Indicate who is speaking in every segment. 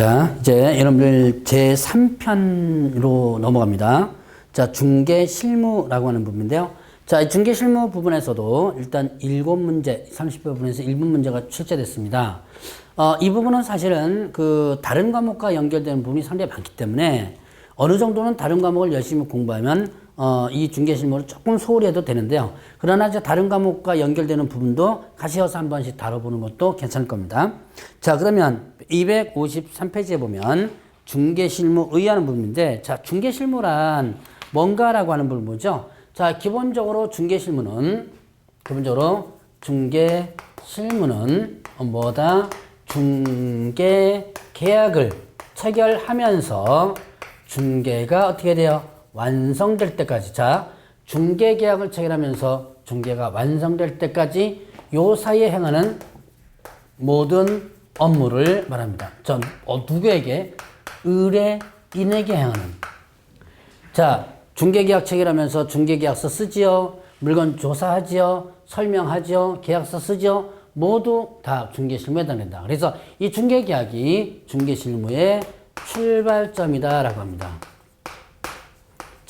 Speaker 1: 자, 이제 여러분들 제 3편으로 넘어갑니다. 자, 중개 실무라고 하는 부분인데요. 자, 이 중개 실무 부분에서도 일단 7문제, 30배 부분에서 1분 문제가 출제됐습니다. 어, 이 부분은 사실은 그 다른 과목과 연결되는 부분이 상당히 많기 때문에 어느 정도는 다른 과목을 열심히 공부하면 어, 이 중개 실무를 조금 소홀히 해도 되는데요. 그러나 이제 다른 과목과 연결되는 부분도 같이어서 한 번씩 다뤄보는 것도 괜찮을 겁니다. 자, 그러면 253페이지에 보면 중개 실무 의하는 부분인데, 자, 중개 실무란 뭔가라고 하는 부분 뭐죠? 자, 기본적으로 중개 실무는, 기본적으로 중개 실무는 뭐다? 중개 계약을 체결하면서 중개가 어떻게 돼요? 완성될 때까지. 자, 중개 계약을 체결하면서 중개가 완성될 때까지 요 사이에 행하는 모든 업무를 말합니다. 전 어, 누구에게? 의뢰인에게 행하는. 자, 중개 계약 체결하면서 중개 계약서 쓰지요. 물건 조사하지요. 설명하지요. 계약서 쓰지요. 모두 다 중개 실무에 해당된다. 그래서 이 중개 계약이 중개 실무의 출발점이다라고 합니다.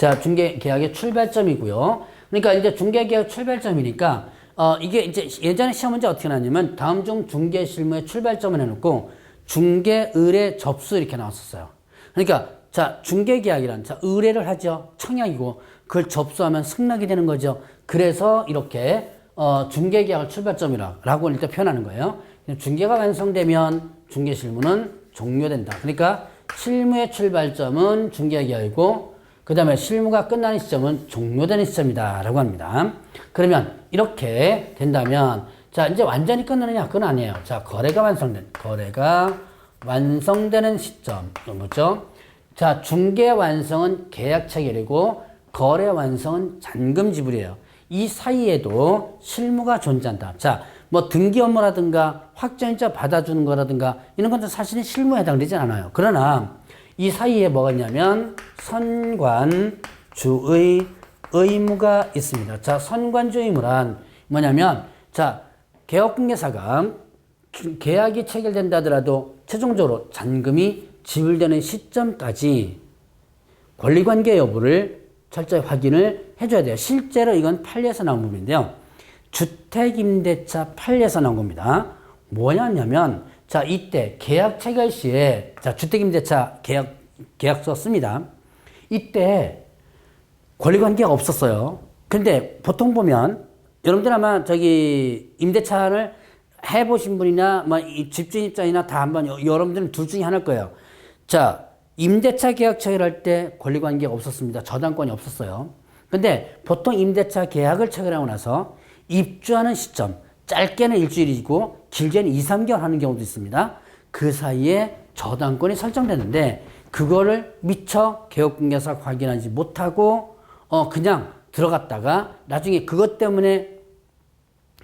Speaker 1: 자, 중개 계약의 출발점이고요. 그러니까 이제 중개 계약 출발점이니까 어, 이게 이제 예전에 시험 문제 어떻게 나왔냐면 다음 중 중개 실무의 출발점을 해 놓고 중개 의뢰 접수 이렇게 나왔었어요. 그러니까 자 중개 계약이란 자 의뢰를 하죠 청약이고 그걸 접수하면 승낙이 되는 거죠. 그래서 이렇게 어, 중개 계약을 출발점이라고 일단 표현하는 거예요. 중개가 완성되면 중개 실무는 종료된다. 그러니까 실무의 출발점은 중개 계약이고 그 다음에 실무가 끝나는 시점은 종료되는 시점이다 라고 합니다. 그러면 이렇게 된다면 자 이제 완전히 끝나느냐 그건 아니에요. 자 거래가 완성된 거래가 완성되는 시점 뭐죠? 자 중개 완성은 계약 체결이고 거래 완성은 잔금 지불이에요. 이 사이에도 실무가 존재한다. 자, 뭐 등기 업무라든가 확정일자 받아주는 거라든가 이런 것도 사실은 실무에 해당되지 않아요. 그러나 이 사이에 뭐가 있냐면 선관주의 의무가 있습니다. 자, 선관주 의무란 뭐냐면 자, 개업공개사가 계약이 체결된다 하더라도 최종적으로 잔금이 지불되는 시점까지 권리관계 여부를 철저히 확인을 해줘야 돼요. 실제로 이건 판례에서 나온 부분인데요. 주택임대차 판례에서 나온 겁니다. 뭐냐면, 자, 이때 계약 체결 시에, 자, 주택임대차 계약, 계약서 씁니다. 이때 권리 관계가 없었어요. 근데 보통 보면, 여러분들 아마 저기 임대차를 해 보신 분이나, 뭐, 집주인 입장이나 다 한번, 여러분들은 둘 중에 하나일 거예요. 자, 임대차 계약 체결할 때 권리 관계가 없었습니다. 저당권이 없었어요. 근데 보통 임대차 계약을 체결하고 나서 입주하는 시점, 짧게는 일주일이고 길게는 2, 3개월 하는 경우도 있습니다. 그 사이에 저당권이 설정되는데 그거를 미처 개업공개사 확인하지 못하고 어 그냥 들어갔다가 나중에 그것 때문에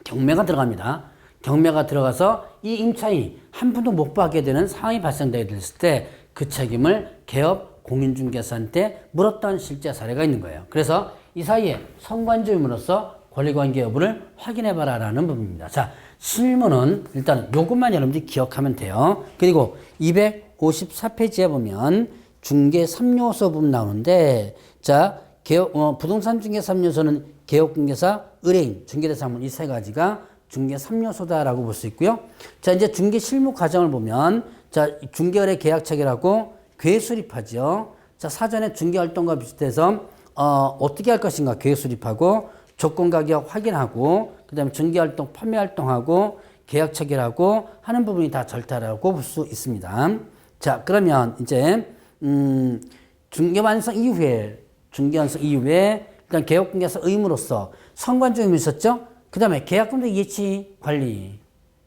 Speaker 1: 경매가 들어갑니다. 경매가 들어가서 이 임차인이 한 푼도 못 받게 되는 상황이 발생되게 됐을 때 그 책임을 개업 공인중개사한테 물었던 실제 사례가 있는 거예요. 그래서 이 사이에 성관주임으로서 권리관계 여부를 확인해봐라라는 부분입니다. 자, 실무는 일단 요것만 여러분들이 기억하면 돼요. 그리고 254페이지에 보면 중개 3요소 부분 나오는데, 자, 개업, 어, 부동산 중개 3요소는 개업 공개사, 의뢰인, 중개 대상물 이 세 가지가 중개 3요소다라고 볼 수 있고요. 자, 이제 중개 실무 과정을 보면, 자, 중개거래 계약 체결하고 계획 수립하죠. 자, 사전에 중개 활동과 비슷해서 어, 어떻게 할 것인가 계획 수립하고 조건 가격 확인하고 그다음에 중개 활동, 판매 활동하고 계약 체결하고 하는 부분이 다 절타라고 볼 수 있습니다. 자, 그러면 이제 음, 중개 완성 이후에 중개 완성 이후에 일단 개업 공개사 의무로서 선관주임이 있었죠. 그다음에 계약금도 예치 관리,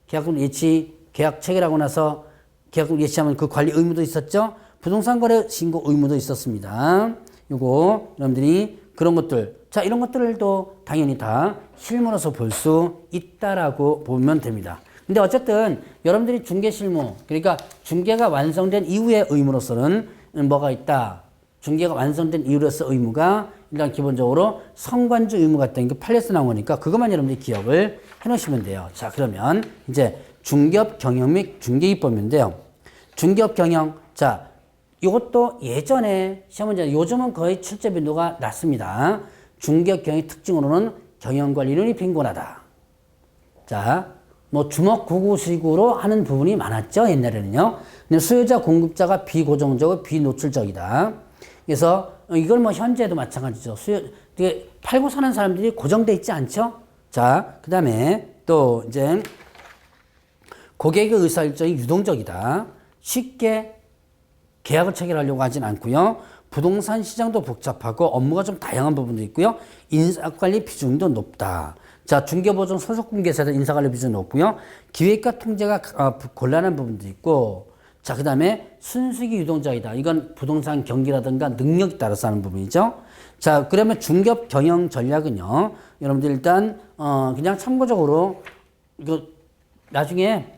Speaker 1: 계약금 예치 계약 체결하고 나서 계약금 예치하면 그 관리 의무도 있었죠. 부동산 거래 신고 의무도 있었습니다. 요거 여러분들이 그런 것들 자 이런 것들도 당연히 다 실무로서 볼 수 있다라고 보면 됩니다. 근데 어쨌든 여러분들이 중개 실무 그러니까 중개가 완성된 이후의 의무로서는 뭐가 있다. 중개가 완성된 이후로서 의무가 일단 기본적으로 성관주 의무가 있다는 게 판례에서 나온 거니까 그것만 여러분들이 기억을 해 놓으시면 돼요. 자 그러면 이제 중개업 경영 및 중개입법인데요. 중개업 경영. 자, 이것도 예전에 시험 문제, 요즘은 거의 출제 빈도가 낮습니다. 중개업 경영 특징으로는 경영 관리론이 빈곤하다. 자, 뭐 주먹 구구식으로 하는 부분이 많았죠 옛날에는요. 근데 수요자 공급자가 비고정적이고 비노출적이다. 그래서 이걸 뭐 현재도 마찬가지죠. 수요 되게 팔고 사는 사람들이 고정돼 있지 않죠. 자, 그다음에 또 이제 고객의 의사 일정이 유동적이다. 쉽게 계약을 체결하려고 하진 않고요. 부동산 시장도 복잡하고 업무가 좀 다양한 부분도 있고요. 인사관리 비중도 높다. 자, 중개보증 소속 공개사들 인사관리 비중이 높고요. 기획과 통제가 어, 곤란한 부분도 있고, 자, 그 다음에 순수익이 유동적이다. 이건 부동산 경기라든가 능력에 따라서 하는 부분이죠. 자, 그러면 중개업 경영 전략은요. 여러분들 일단, 어, 그냥 참고적으로, 이거 나중에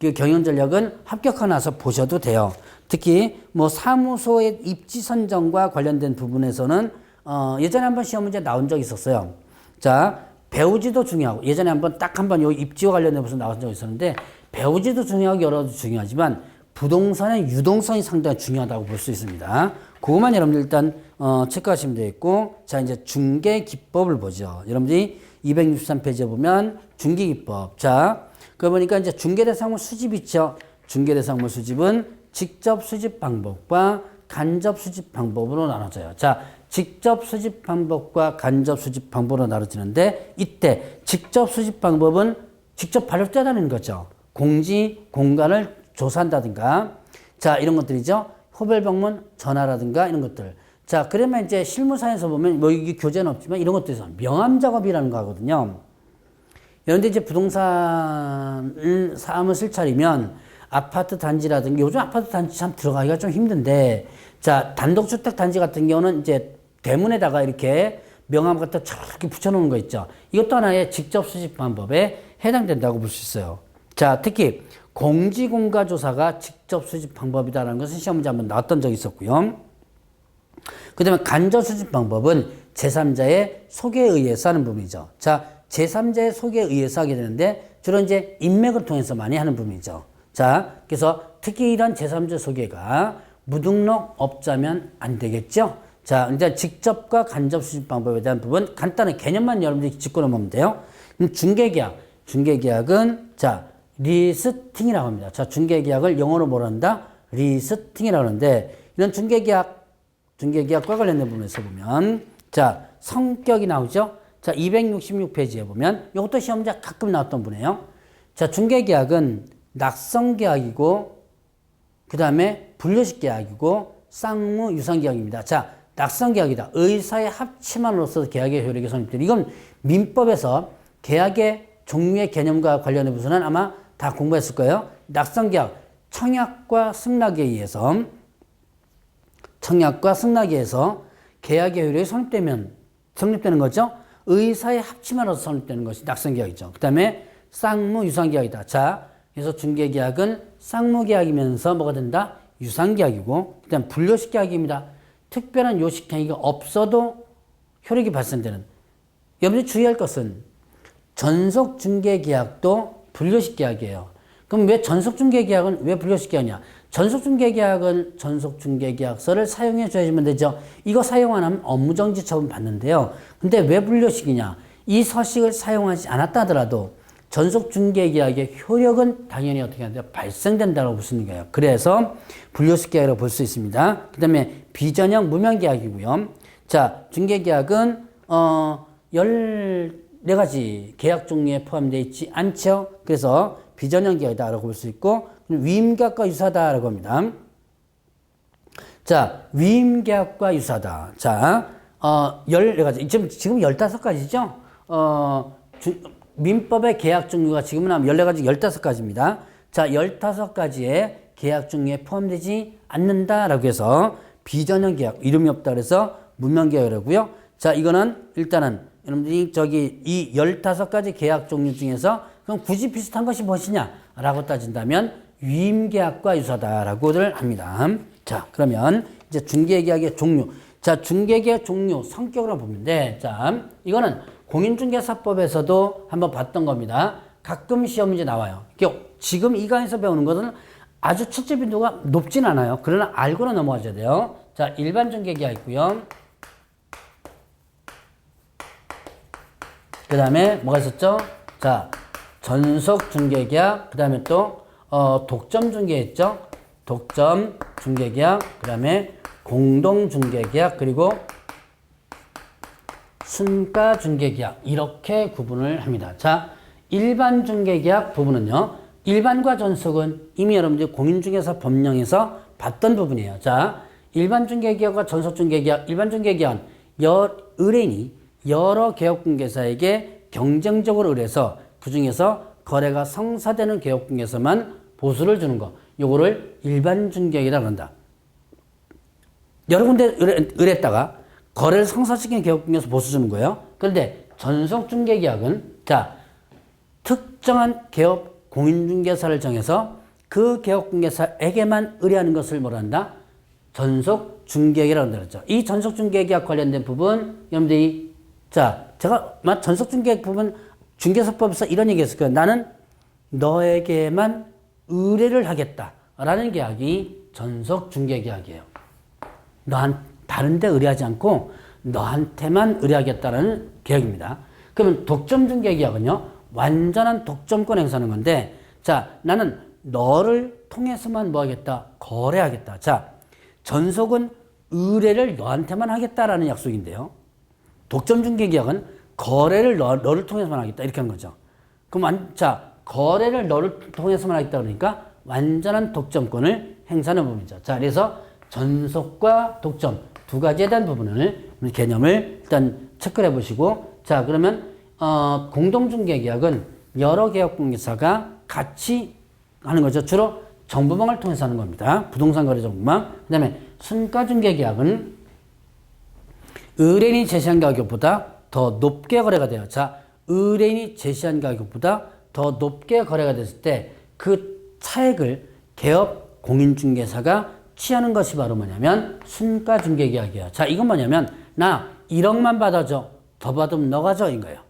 Speaker 1: 그 경영 전략은 합격하고 나서 보셔도 돼요. 특히 뭐 사무소의 입지 선정과 관련된 부분에서는 어 예전에 한번 시험 문제 나온 적이 있었어요. 자, 배우지도 중요하고 예전에 한번 딱 한번 요 입지와 관련된 무슨 나온 적이 있었는데 배우지도 중요하고 여러 가지 중요하지만 부동산의 유동성이 상당히 중요하다고 볼 수 있습니다. 그것만 여러분들 일단 어 체크하시면 되겠고 자 이제 중개 기법을 보죠. 여러분들이 263페이지에 보면 중개 기법. 자, 그 보니까 이제 중개 대상물 수집 있죠. 중개 대상물 수집은 직접 수집 방법과 간접 수집 방법으로 나눠져요. 자, 직접 수집 방법과 간접 수집 방법으로 나눠지는데 이때 직접 수집 방법은 직접 발로 떼다는 거죠. 공지 공간을 조사한다든가 자 이런 것들이죠. 호별 방문 전화라든가 이런 것들. 자 그러면 이제 실무사에서 보면 뭐 이게 교재는 없지만 이런 것들에서 명함 작업이라는 거 하거든요. 그런데 이제 부동산을 사무실 차리면 아파트 단지라든가 요즘 아파트 단지 참 들어가기가 좀 힘든데 자 단독주택 단지 같은 경우는 이제 대문에다가 이렇게 명함 같은 저렇게 붙여놓는 거 있죠. 이것도 하나의 직접 수집 방법에 해당된다고 볼 수 있어요. 자 특히 공지공가 조사가 직접 수집 방법이다라는 것은 시험 문제 한번 나왔던 적이 있었고요. 그 다음에 간접 수집 방법은 제3자의 소개에 의해서 하는 부분이죠. 자, 제3자의 소개에 의해서 하게 되는데 주로 이제 인맥을 통해서 많이 하는 부분이죠. 자, 그래서 특히 이런 제3자 소개가 무등록 업자면 안 되겠죠? 자, 이제 직접과 간접 수집 방법에 대한 부분 간단한 개념만 여러분들이 짚고 넘으면 돼요. 중개계약. 중개계약은 자, 리스팅이라고 합니다. 자, 중개계약을 영어로 뭐라 한다? 리스팅이라고 하는데 이런 중개계약 중개계약과 관련된 부분에서 보면 자, 성격이 나오죠? 자, 266페이지에 보면 이것도 시험자 가끔 나왔던 분이에요. 자, 중개계약은 낙성 계약이고 그 다음에 분류식 계약이고 쌍무 유상 계약입니다. 자, 낙성 계약이다. 의사의 합치만으로서 계약의 효력이 성립된 이건 민법에서 계약의 종류의 개념과 부분은 아마 다 공부했을 거예요. 낙성 계약, 청약과 승낙에 의해서 청약과 승낙에 의해서 계약의 효력이 성립되면 성립되는 거죠. 의사의 합치만으로서 성립되는 것이 낙성 계약이죠. 그 다음에 쌍무 유상 계약이다. 자, 그래서 중개계약은 쌍무계약이면서 뭐가 된다? 유상계약이고, 그 다음 분류식 계약입니다. 특별한 요식행위가 없어도 효력이 발생되는. 여러분이 주의할 것은 전속 중개 계약도 분류식 계약이에요. 그럼 왜 전속 중개 계약은 왜 분류식 계약이냐? 전속 중개 계약은 전속 중개 계약서를 사용해 줘야지만 되죠. 이거 사용 안 하면 업무 정지 처분 받는데요. 근데 왜 분류식이냐? 이 서식을 사용하지 않았다 하더라도 전속 중개 계약의 효력은 당연히 어떻게 하는데 발생된다고 볼수 있는 거예요. 그래서 분류식 계약이라고 볼 수 있습니다. 그다음에 비전형 무명 계약이고요. 자, 중개 계약은 어 14가지 계약 종류에 포함되어 있지 않죠. 그래서 비전형 계약이다라고 볼 수 있고 위임계약과 유사다라고 합니다. 자, 위임계약과 유사다. 자, 어, 14가지. 지금, 지금 15가지죠? 어, 주, 민법의 계약 종류가 지금은 한 14가지, 15가지입니다. 자, 15가지의 계약 종류에 포함되지 않는다라고 해서 비전형 계약, 이름이 없다 그래서 문명 계약이라고요. 자, 이거는 일단은 여러분들이 저기 이 15가지 계약 종류 중에서 그럼 굳이 비슷한 것이 무엇이냐라고 따진다면 위임 계약과 유사다라고들 합니다. 자, 그러면 이제 중개 계약의 종류. 자, 중개 계약 종류 성격으로 보면 돼. 자, 이거는 공인중개사법에서도 한번 봤던 겁니다. 가끔 시험 문제 나와요. 지금 이 강에서 배우는 것은 아주 출제 빈도가 높진 않아요. 그러나 알고는 넘어가셔야 돼요. 자, 일반 중개계약 있고요. 그 다음에 뭐가 있었죠? 자, 전속 중개계약, 그 다음에 또, 어, 독점 중개 있죠? 독점 중개계약, 그 다음에 공동 중개계약, 그리고 순가 중개계약. 이렇게 구분을 합니다. 자, 일반 중개계약 부분은요, 일반과 전속은 이미 여러분들이 공인중개사 법령에서 봤던 부분이에요. 자, 일반 중개계약과 전속 중개계약, 일반 중개계약은 여, 의뢰인이 여러 개업공개사에게 경쟁적으로 의뢰해서 그 중에서 거래가 성사되는 개업공개사만 보수를 주는 거. 요거를 일반 중개계라고 한다. 여러 군데 의뢰, 의뢰했다가 거래를 성사시키는 개업공개에서 보수 주는 거예요. 그런데 전속 중개 계약은 자 특정한 개업 공인중개사를 정해서 그 개업 공개사에게만 의뢰하는 것을 뭐라 한다? 전속 중개계라고 그랬죠. 이 전속 중개계약 관련된 부분 여러분들이 자 제가 막 전속 중개계약 부분 중개사법에서 이런 얘기 했을 거예요. 나는 너에게만 의뢰를 하겠다라는 계약이 전속 중개계약이에요. 너한 다른 데 의뢰하지 않고 너한테만 의뢰하겠다라는 계약입니다. 그러면 독점 중개 계약은요. 완전한 독점권 행사하는 건데 자, 나는 너를 통해서만 뭐 하겠다? 거래하겠다. 자, 전속은 의뢰를 너한테만 하겠다라는 약속인데요. 독점 중개 계약은 거래를 너, 너를 통해서만 하겠다. 이렇게 하는 거죠. 그럼 완, 자, 거래를 너를 통해서만 하겠다 그러니까 완전한 독점권을 행사하는 부분이죠. 자, 그래서 전속과 독점 두 가지에 대한 부분을 개념을 일단 체크를 해보시고 자 그러면 어, 공동중개계약은 여러 개업공개사가 같이 하는 거죠. 주로 정부망을 통해서 하는 겁니다. 부동산 거래 정부망. 그 다음에 순가중개계약은 의뢰인이 제시한 가격보다 더 높게 거래가 돼요. 자, 의뢰인이 제시한 가격보다 더 높게 거래가 됐을 때 그 차액을 개업 공인중개사가 취하는 것이 바로 뭐냐면 순가 중개 계약이에요. 자, 이건 뭐냐면 나 1억만 받아줘. 더 받으면 너가 져인 거예요.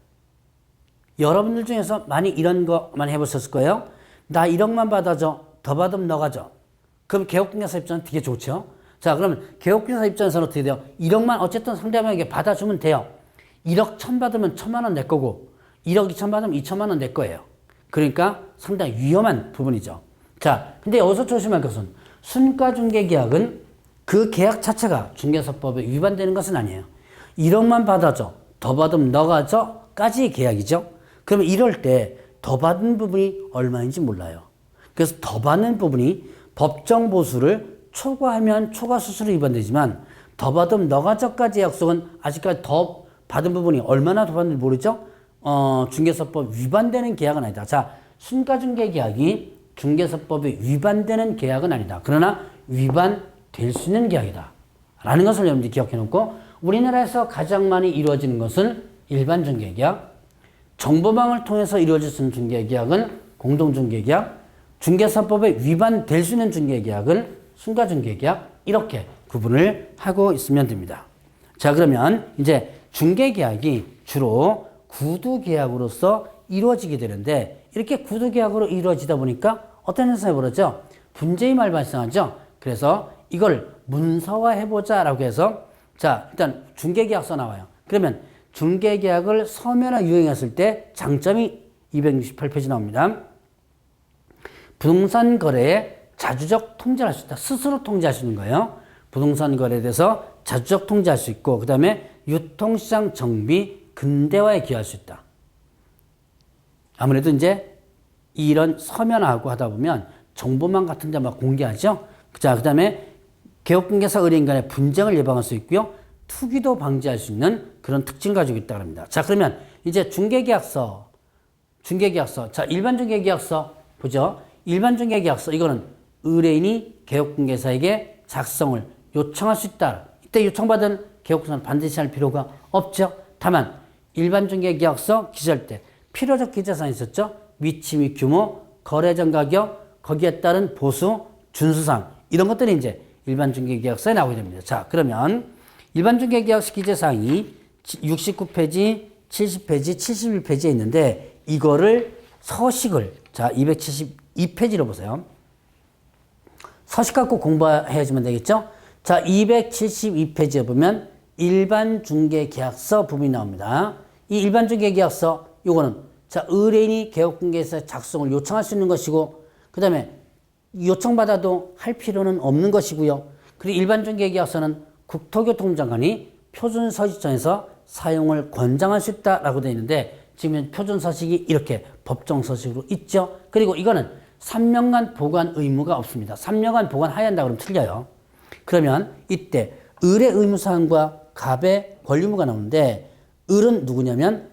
Speaker 1: 여러분들 중에서 많이 이런 거 많이 해보셨을 거예요. 나 1억만 받아줘. 더 받으면 너가 져. 그럼 개업공개사 입장은 되게 좋죠. 자, 그러면 개업공개사 입장에서는 어떻게 돼요? 1억만 어쨌든 상대방에게 받아주면 돼요. 1억 천 받으면 천만 원 내 거고 1억 2천 받으면 2천만 원 내 거예요. 그러니까 상당히 위험한 부분이죠. 자, 근데 여기서 조심할 것은 순가 중개 계약은 그 계약 자체가 중개사법에 위반되는 것은 아니에요. 1억만 받아줘. 더 받으면 너가 줘. 까지의 계약이죠. 그러면 이럴 때 더 받은 부분이 얼마인지 몰라요. 그래서 더 받는 부분이 법정 보수를 초과하면 초과 수수료 위반되지만 더 받으면 너가 저까지 약속은 아직까지 더 받은 부분이 얼마나 더 받는지 모르죠? 어, 중개사법 위반되는 계약은 아니다. 자, 순가중개 계약이 중개사법에 위반되는 계약은 아니다. 그러나 위반될 수 있는 계약이다. 라는 것을 여러분들이 기억해 놓고 우리나라에서 가장 많이 이루어지는 것은 일반 중개계약, 정보망을 통해서 이루어질 수 있는 중개계약은 공동중개계약, 중개사법에 위반될 수 있는 중개계약은 순가중개계약 이렇게 구분을 하고 있으면 됩니다. 자 그러면 이제 중개계약이 주로 구두계약으로서 이루어지게 되는데 이렇게 구두계약으로 이루어지다 보니까 어떤 현상이 벌어져? 분쟁이 말 발생하죠. 그래서 이걸 문서화 해보자라고 해서 자 일단 중개계약서 나와요. 그러면 중개계약을 서면화 유행했을 때 장점이 268페이지 나옵니다. 부동산 거래에 자주적 통제할 수 있다. 스스로 통제할 수 있는 거예요. 부동산 거래에 대해서 자주적 통제할 수 있고 그 다음에 유통시장 정비 근대화에 기여할 수 있다. 아무래도 이제 이런 서면화하고 하다 보면 정보망 같은 데 막 공개하죠. 자, 그 다음에 개업공개사 의뢰인 간의 분쟁을 예방할 수 있고요. 투기도 방지할 수 있는 그런 특징을 가지고 있다고 합니다. 자, 그러면 이제 중개계약서, 중개계약서. 자, 일반 중개계약서 보죠. 일반 중개계약서 이거는 의뢰인이 개업공개사에게 작성을 요청할 수 있다. 이때 요청받은 개업공사는 반드시 할 필요가 없죠. 다만 일반 중개계약서 기재할 때 필요적 기재사항이 있었죠. 위치 및 규모, 거래 전 가격, 거기에 따른 보수, 준수상 이런 것들이 이제 일반 중개계약서에 나오게 됩니다. 자, 그러면 일반 중개계약서 기재사항이 69페이지, 70페이지, 71페이지에 있는데 이거를 서식을 자 272페이지로 보세요. 서식 갖고 공부해 주면 되겠죠? 자, 272페이지에 보면 일반 중개 계약서 부분이 나옵니다. 이 일반 중개 계약서 요거는 자, 의뢰인이 개업공개에서 작성을 요청할 수 있는 것이고 그 다음에 요청받아도 할 필요는 없는 것이고요. 그리고 일반 중개 계약서는 국토교통부 장관이 표준 서식전에서 사용을 권장할 수 있다라고 되어 있는데 지금 표준 서식이 이렇게 법정 서식으로 있죠. 그리고 이거는 3년간 보관 의무가 없습니다. 3년간 보관해야 한다 그러면 틀려요. 그러면 이때 을의 의무사항과 갑의 권리무가 나오는데 을은 누구냐면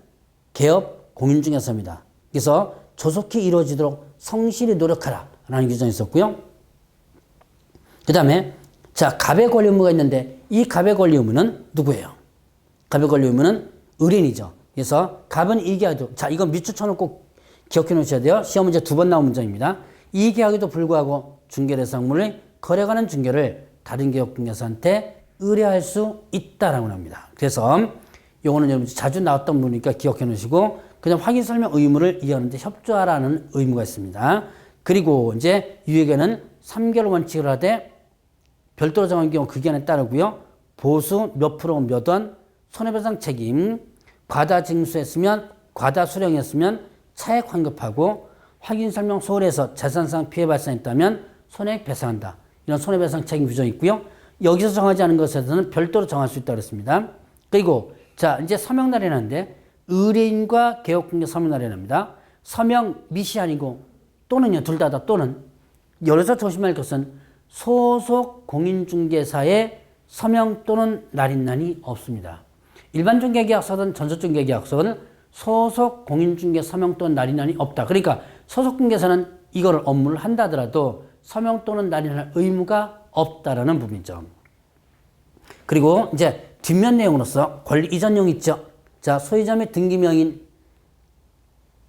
Speaker 1: 개업 공인중개사입니다. 그래서 조속히 이루어지도록 성실히 노력하라 라는 규정이 있었고요. 그 다음에 자 갑의 권리 의무가 있는데 이 갑의 권리 의무는 누구예요? 갑의 권리 의무는 의뢰인이죠. 그래서 갑은 이 계약도 자 이건 밑줄 쳐놓고 꼭 기억해 놓으셔야 돼요. 시험 문제 두 번 나온 문장입니다. 이 계약에도 불구하고 중개대상물의 거래가는 중개를 다른 개업중개사한테 의뢰할 수 있다라고 합니다. 그래서 요거는 여러분 자주 나왔던 부분이니까 기억해 놓으시고 그냥 확인 설명 의무를 이해하는데 협조하라는 의무가 있습니다. 그리고 이제 유예계는 3개월 원칙을 하되 별도로 정한 경우 그 기한에 따르고요. 보수 몇 프로 몇 원, 손해배상 책임, 과다 징수했으면 과다 수령했으면 차액 환급하고 확인 설명 소홀해서 재산상 피해 발생했다면 손해액 배상한다. 이런 손해배상 책임 규정이 있고요. 여기서 정하지 않은 것에 대해서는 별도로 정할 수 있다고 그랬습니다. 그리고 자 이제 서명 날이라는데 의뢰인과 서명 날이랍니다. 서명 미시 아니고 또는요 둘 다다 또는 여기서 조심할 것은 소속 공인중개사의 서명 또는 날인난이 없습니다. 일반 중개계약서든 전속중개계약서는 소속 공인중개 서명 또는 날인난이 없다. 그러니까 소속 중개사는 이거를 업무를 한다더라도 서명 또는 날인할 의무가 없다라는 부분이죠. 그리고 이제 뒷면 내용으로서 권리 이전용 있죠. 자, 소유자 및 등기명인,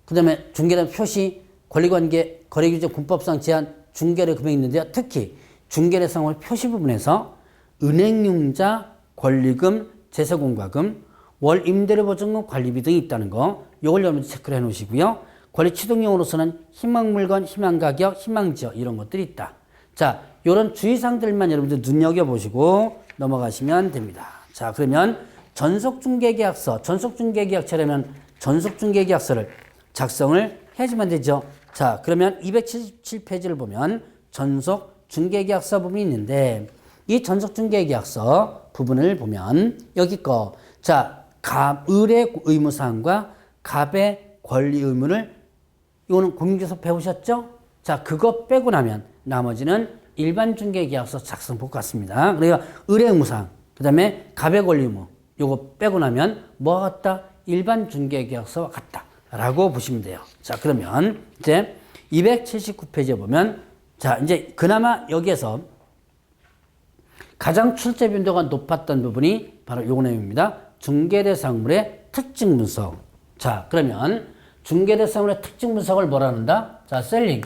Speaker 1: 그 다음에 중개된 표시, 권리관계, 거래규제 군법상 제한, 중개례 금액이 있는데요. 특히 중개례상을 표시 부분에서 은행융자, 권리금, 제세공과금, 월 임대료 보증금, 관리비 등이 있다는 거, 요걸 여러분 체크를 해 놓으시고요. 권리 취득용으로서는 희망물건, 희망가격, 희망지역 이런 것들이 있다. 자, 요런 주의사항들만 여러분들 눈여겨보시고 넘어가시면 됩니다. 자, 그러면 전속중개계약서, 전속중개계약처라면 전속중개계약서를 작성을 해주면 되죠. 자, 그러면 277페이지를 보면 전속중개계약서 부분이 있는데 이 전속중개계약서 부분을 보면 여기 거, 자, 갑의 의무사항과 갑의 권리 의무를 이거는 공인교서 배우셨죠? 자, 그거 빼고 나면 나머지는 일반 중개계약서 작성법 같습니다. 그러니까 의뢰 의무사항, 그 다음에 갑의 권리 의무, 요거 빼고 나면 뭐가 같다? 일반 중개계약서와 같다. 라고 보시면 돼요. 자, 그러면 이제 279페이지에 보면 자, 이제 그나마 여기에서 가장 출제 빈도가 높았던 부분이 바로 요 내용입니다. 중개대상물의 특징 분석. 자, 그러면 중개대상물의 특징 분석을 뭐라 한다? 자, 셀링.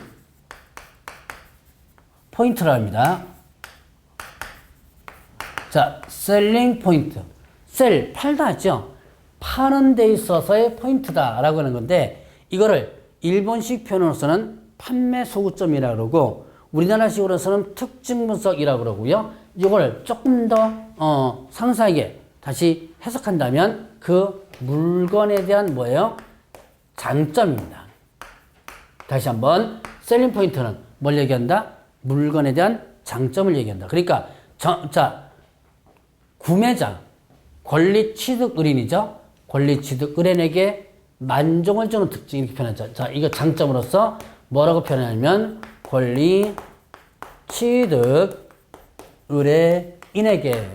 Speaker 1: 포인트라 합니다. 자, 셀링 포인트. 셀, 팔다 하죠? 파는 데 있어서의 포인트다라고 하는 건데, 이거를 일본식 표현으로서는 판매 소구점이라고 그러고, 우리나라식으로서는 특징 분석이라고 그러고요. 이걸 조금 더, 어, 상세하게 다시 해석한다면 그 물건에 대한 뭐예요? 장점입니다. 다시 한번, 셀링 포인트는 뭘 얘기한다? 물건에 대한 장점을 얘기한다. 그러니까, 저, 자, 구매자, 권리 취득 의뢰인이죠. 권리 취득 의뢰인에게 만족을 주는 특징 이렇게 표현하죠. 자, 이거 장점으로서 뭐라고 표현하냐면 권리 취득 의뢰인에게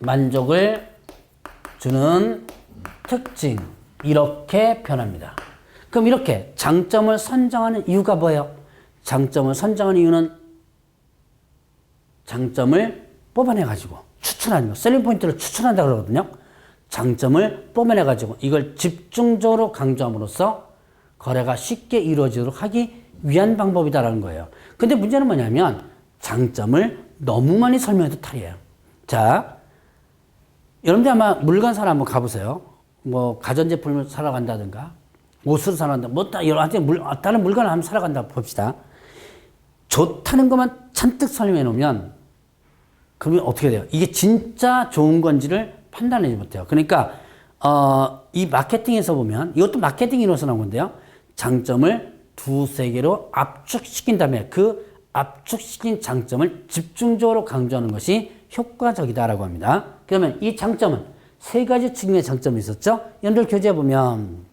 Speaker 1: 만족을 주는 특징 이렇게 표현합니다. 그럼 이렇게 장점을 선정하는 이유가 뭐예요? 장점을 선정하는 이유는 장점을 뽑아내 가지고 추천하는 거, 셀링 포인트를 추천한다 그러거든요. 장점을 뽑아내 가지고 이걸 집중적으로 강조함으로써 거래가 쉽게 이루어지도록 하기 위한 방법이다라는 거예요. 근데 문제는 뭐냐면 장점을 너무 많이 설명해도 탈이에요. 자, 여러분들 아마 물건 사러 한번 가보세요. 뭐 가전제품을 사러 간다든가 옷을 사러 간다. 뭐다 여러 가지 물, 다른 물건을 한번 사러 간다 봅시다. 좋다는 것만 잔뜩 설명해 놓으면 그러면 어떻게 돼요? 이게 진짜 좋은 건지를 판단하지 못해요. 그러니까 어, 이 마케팅에서 보면 이것도 마케팅이로서 나온 건데요. 장점을 두세 개로 압축시킨 다음에 그 압축시킨 장점을 집중적으로 강조하는 것이 효과적이다라고 합니다. 그러면 이 장점은 세 가지 측면의 장점이 있었죠. 연들 교재에 보면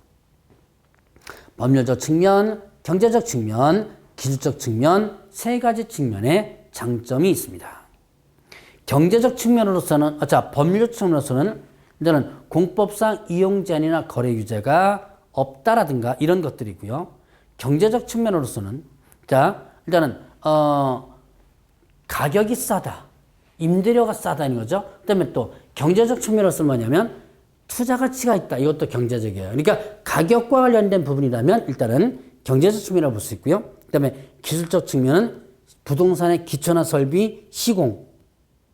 Speaker 1: 법률적 측면, 경제적 측면, 기술적 측면 세 가지 측면의 장점이 있습니다. 경제적 측면으로서는 아, 자 법률 측면으로서는 일단은 공법상 이용 제한이나 거래 규제가 없다라든가 이런 것들이고요. 경제적 측면으로서는 자 일단은 어 가격이 싸다, 임대료가 싸다는 거죠. 그다음에 또 경제적 측면으로서는 뭐냐면 투자 가치가 있다. 이것도 경제적이에요. 그러니까 가격과 관련된 부분이라면 일단은 경제적 측면이라고 볼 수 있고요. 그다음에 기술적 측면은 부동산의 기초나 설비, 시공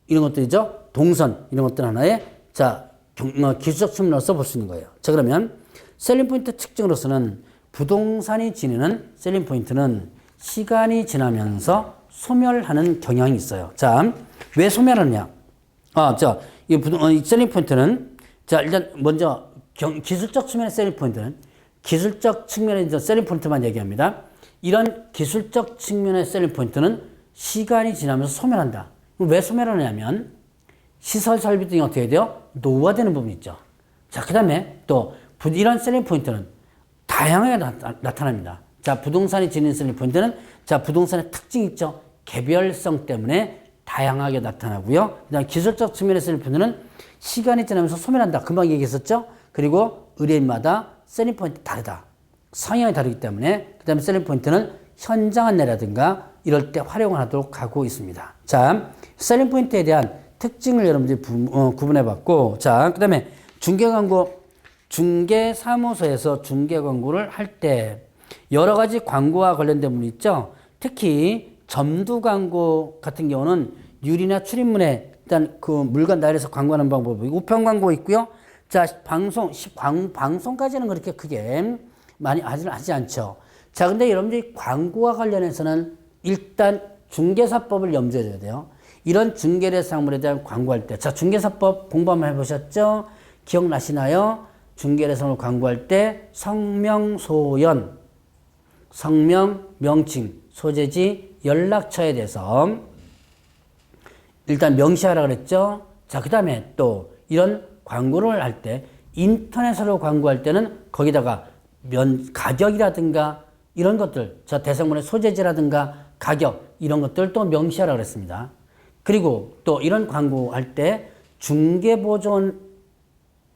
Speaker 1: 이런 것들이죠. 동선 이런 것들 하나의 자 경, 어, 기술적 측면으로서 볼 수 있는 거예요. 자 그러면 셀링 포인트 특징으로서는 부동산이 지니는 셀링 포인트는 시간이 지나면서 소멸하는 경향이 있어요. 자, 왜 소멸하느냐? 아, 자, 이 부동, 어, 이 셀링 포인트는 자, 일단 먼저 경, 기술적 측면의 셀링 포인트는 기술적 측면의 셀링 포인트만 얘기합니다. 이런 기술적 측면의 셀링 포인트는 시간이 지나면서 소멸한다. 왜 소멸하냐면 시설 설비 등이 어떻게 돼요? 노후화되는 부분이 있죠. 자, 그 다음에 또 부- 이런 셀링 포인트는 다양하게 나, 타납니다 자, 부동산이 지닌 셀링 포인트는 자, 부동산의 특징 있죠. 개별성 때문에 다양하게 나타나고요. 그다음 기술적 측면의 셀링 포인트는 시간이 지나면서 소멸한다. 금방 얘기했었죠. 그리고 의뢰인마다 셀링 포인트 다르다. 성향이 다르기 때문에 그다음에 셀링 포인트는 현장 안내라든가 이럴 때 활용을 하도록 하고 있습니다. 자, 셀링 포인트에 대한 특징을 여러분들이 부- 어, 구분해 봤고, 자, 그 다음에 중개 광고, 중개 사무소에서 중개 광고를 할 때 여러 가지 광고와 관련된 부분 있죠. 특히 점두 광고 같은 경우는 유리나 출입문에 일단 그 물건 나열해서 광고하는 방법이 우편 광고 있고요. 자, 방송, 시- 광, 방송까지는 그렇게 크게 많이 하지, 하지 않죠. 자, 근데 여러분들이 광고와 관련해서는 일단 중개사법을 염두에 둬야 돼요. 이런 중개례상물에 대한 광고할 때. 자, 중개사법 공부 한번 해보셨죠? 기억나시나요? 중개례상물 광고할 때 성명소연, 성명, 명칭, 소재지, 연락처에 대해서 일단 명시하라 그랬죠. 자, 그 다음에 또 이런 광고를 할 때 인터넷으로 광고할 때는 거기다가 면, 가격이라든가 이런 것들, 자, 대상물의 소재지라든가 가격 이런 것들 또 명시하라 그랬습니다. 그리고 또 이런 광고할 때 중개보존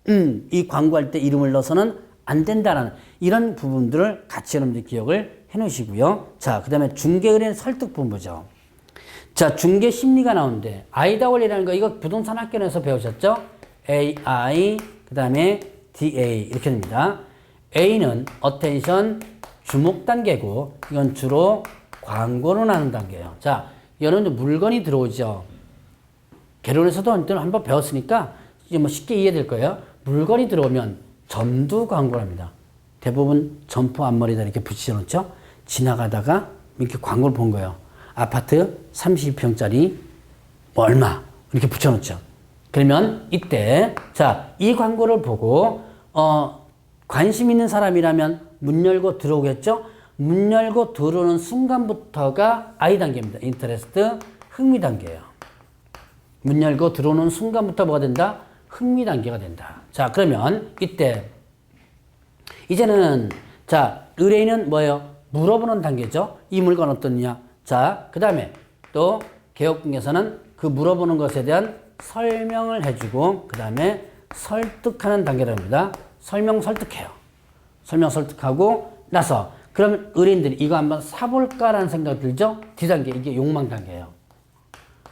Speaker 1: 음, 이 광고할 때 이름을 넣어서는 안 된다라는 이런 부분들을 같이 여러분들 기억을 해 놓으시고요. 자, 그 다음에 중개의뢰인 설득 본부죠. 자, 중개 심리가 나오는데, 아이다 원리라는 거, 이거 부동산 학교에서 배우셨죠? AI, 그 다음에 DA, 이렇게 됩니다. A는 attention, 주목 단계고, 이건 주로 광고로 나는 단계예요. 자, 여러분들 물건이 들어오죠? 개론에서도 한번 배웠으니까 이제 뭐 쉽게 이해될 거예요. 물건이 들어오면 점두 광고를 합니다. 대부분 점포 앞머리다 이렇게 붙여놓죠. 지나가다가 이렇게 광고를 본 거예요. 아파트 32평짜리 뭐 얼마 이렇게 붙여놓죠. 그러면 이때 자 이 광고를 보고 어 관심 있는 사람이라면 문 열고 들어오겠죠. 문 열고 들어오는 순간부터가 I 단계입니다. 인터레스트 흥미 단계예요. 문 열고 들어오는 순간부터 뭐가 된다? 흥미 단계가 된다. 자, 그러면 이때 이제는 자, 의뢰인은 뭐예요? 물어보는 단계죠. 이 물건 어떻냐? 자, 그다음에 또 개업궁에서는 그 물어보는 것에 대한 설명을 해주고 그다음에 설득하는 단계라고 합니다. 설명 설득해요. 설명 설득하고 나서 그러면 의뢰인들이 이거 한번 사볼까라는 생각 들죠? D단계 이게 욕망 단계예요.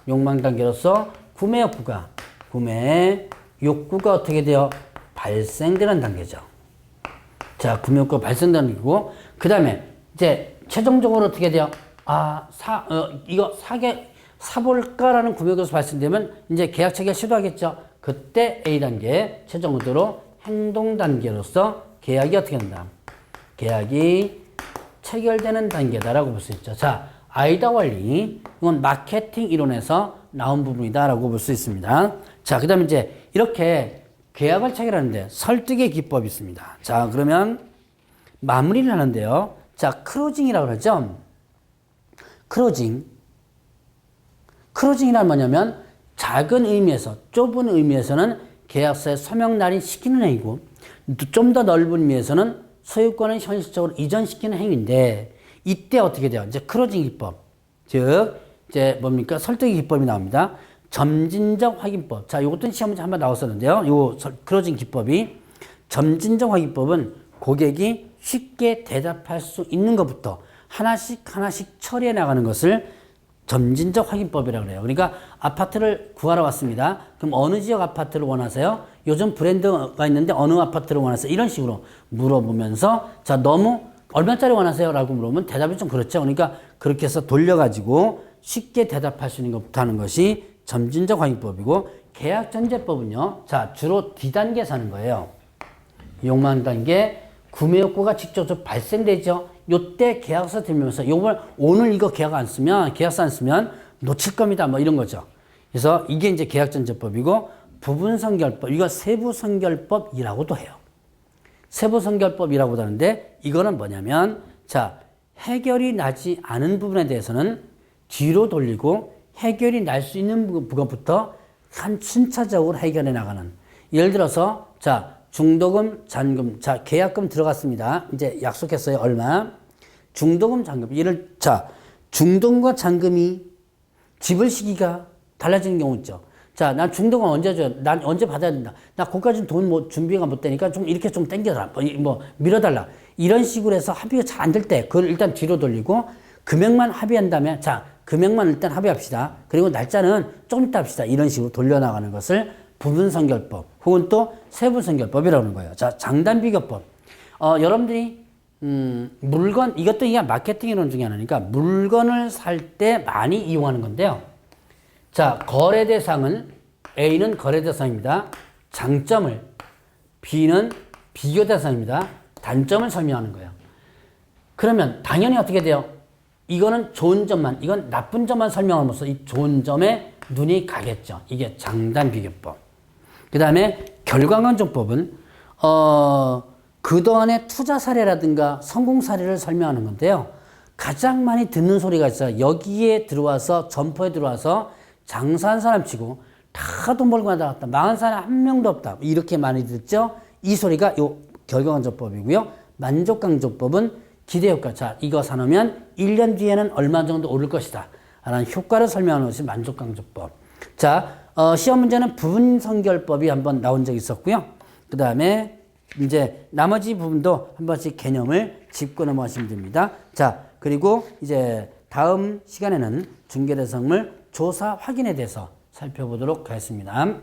Speaker 1: 욕망 단계로서 구매 욕구가 구매 욕구가 어떻게 돼요? 발생되는 단계죠. 자, 구매 욕구가 발생되는 단계고 그 다음에 이제 최종적으로 어떻게 돼요? 아, 사 어, 이거 사게 사볼까라는 구매 욕구가 발생되면 이제 계약 체결 시도하겠죠. 그때 A 단계 최종적으로 행동 단계로서 계약이 어떻게 된다? 계약이 체결되는 단계다라고 볼 수 있죠. 자, 아이다 원리, 이건 마케팅 이론에서 나온 부분이다라고 볼 수 있습니다. 자, 그 다음에 이제 이렇게 계약을 체결하는데 설득의 기법이 있습니다. 자, 그러면 마무리를 하는데요. 자, 크로징이라고 그러죠. 크로징. 크로징이란 뭐냐면 작은 의미에서 좁은 의미에서는 계약서에 서명 날인 시키는 행위고 좀 더 넓은 의미에서는 소유권을 현실적으로 이전시키는 행위인데 이때 어떻게 돼요? 이제 크로징 기법. 즉 이제 뭡니까? 설득의 기법이 나옵니다. 점진적 확인법. 자, 이것도 시험 문제 한 번 나왔었는데요. 요 설- 크로징 기법이 점진적 확인법은 고객이 쉽게 대답할 수 있는 것부터 하나씩 하나씩 처리해 나가는 것을 점진적 확인법이라고 그래요. 그러니까 아파트를 구하러 왔습니다. 그럼 어느 지역 아파트를 원하세요? 요즘 브랜드가 있는데 어느 아파트를 원하세요? 이런 식으로 물어보면서 자 너무 얼마짜리 원하세요? 라고 물어보면 대답이 좀 그렇죠. 그러니까 그렇게 해서 돌려가지고 쉽게 대답할 수 있는 것부터 하는 것이 점진적 확인법이고 계약 전제법은요. 자 주로 D단계 사는 거예요. 욕망 단계 구매 욕구가 직접적으로 발생되죠. 요때 계약서 들면서 요걸 오늘 이거 계약 안 쓰면 계약서 안 쓰면 놓칠 겁니다. 뭐 이런 거죠. 그래서 이게 이제 계약 전제법이고 부분 선결법 이거 세부 선결법이라고도 해요. 세부 선결법이라고도 하는데 이거는 뭐냐면 자 해결이 나지 않은 부분에 대해서는 뒤로 돌리고 해결이 날 수 있는 부- 부분부터 한 순차적으로 해결해 나가는 예를 들어서 자 중도금 잔금 자 계약금 들어갔습니다 이제 약속했어요 얼마 중도금 잔금 예를 자 중도금과 잔금이 지불 시기가 달라지는 경우 있죠. 자, 난 중도금 언제 줘요? 난 언제 받아야 된다. 나 거기까지 돈 뭐 준비가 못 되니까 좀 이렇게 좀 땡겨달라. 뭐, 이- 뭐 밀어달라. 이런 식으로 해서 합의가 잘 안 될 때, 그걸 일단 뒤로 돌리고 금액만 합의한 다음에 자, 금액만 일단 합의합시다. 그리고 날짜는 조금 이따 합시다. 이런 식으로 돌려나가는 것을 부분 선결법 혹은 또 세부 선결법이라고 하는 거예요. 자, 장단 비교법. 어, 여러분들이 음, 물건 이것도 이게 마케팅 이론 중에 하나니까 물건을 살 때 많이 이용하는 건데요. 자, 거래 대상은 A는 거래 대상입니다. 장점을 B는 비교 대상입니다. 단점을 설명하는 거예요. 그러면 당연히 어떻게 돼요? 이거는 좋은 점만, 이건 나쁜 점만 설명함으로써 이 좋은 점에 눈이 가겠죠. 이게 장단 비교법. 그 다음에 결과관정법은, 어, 그동안의 투자 사례라든가 성공 사례를 설명하는 건데요. 가장 많이 듣는 소리가 있어요. 여기에 들어와서, 점포에 들어와서 장사한 사람 치고 다 돈 벌고 나다 갔다. 망한 사람 한 명도 없다. 이렇게 많이 듣죠? 이 소리가 요 결과관정법이고요. 만족강조법은 기대효과. 자, 이거 사놓으면 1년 뒤에는 얼마 정도 오를 것이다. 라는 효과를 설명하는 것이 만족강조법. 자, 어, 시험 문제는 부분 선결법이 한번 나온 적이 있었고요. 그 다음에 이제 나머지 부분도 한 번씩 개념을 짚고 넘어가시면 됩니다. 자, 그리고 이제 다음 시간에는 중개대상물 조사 확인에 대해서 살펴보도록 하겠습니다.